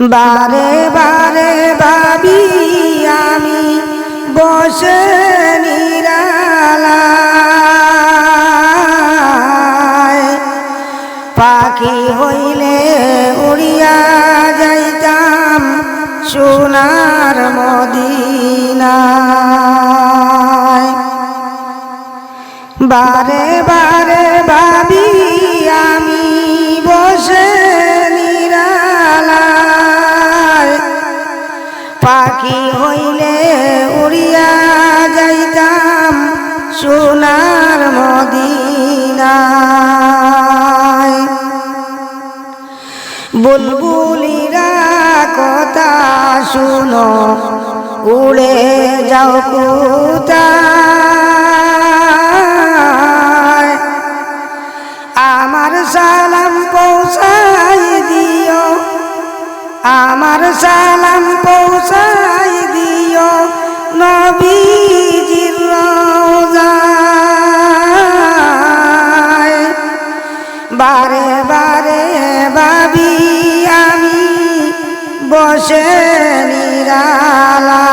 বারে বারে ভাবি আমি বসে নিরালায়। পাখি হইলে উড়িয়া যাইতাম সোনার মদিনায়। বারে বারে ভাবি পাখি হইলে উড়িয়া যাইতাম সোনার মদিনায়। বুলবুলিরা কথা শুনো উড়ে যাও কোথায় আমার সালাম পৌঁছাই দিও রওজায় বারে বারে ভাবি আমি বসে নিরালায়।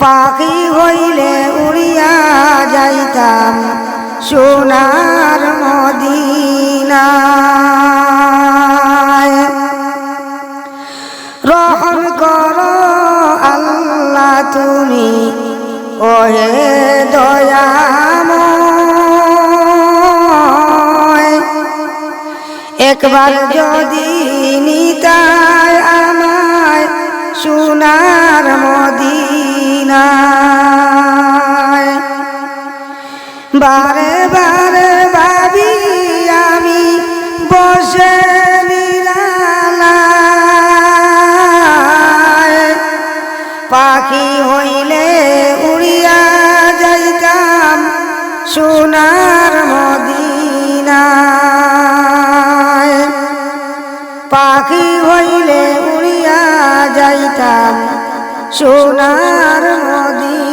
পাখি হইলে উড়িয়া যাইতাম সোনার তুমি ওহে দয়াময়। একবার যদি নিতায় আমায় সোনার মদিনায়। বারে বারে ভাবি আমি বসে পাখি হইলে উড়িয়া যাইতাম সোনার মদিনায়? পাখি হইলে উড়িয়া যাইতাম সোনার মদিনায়।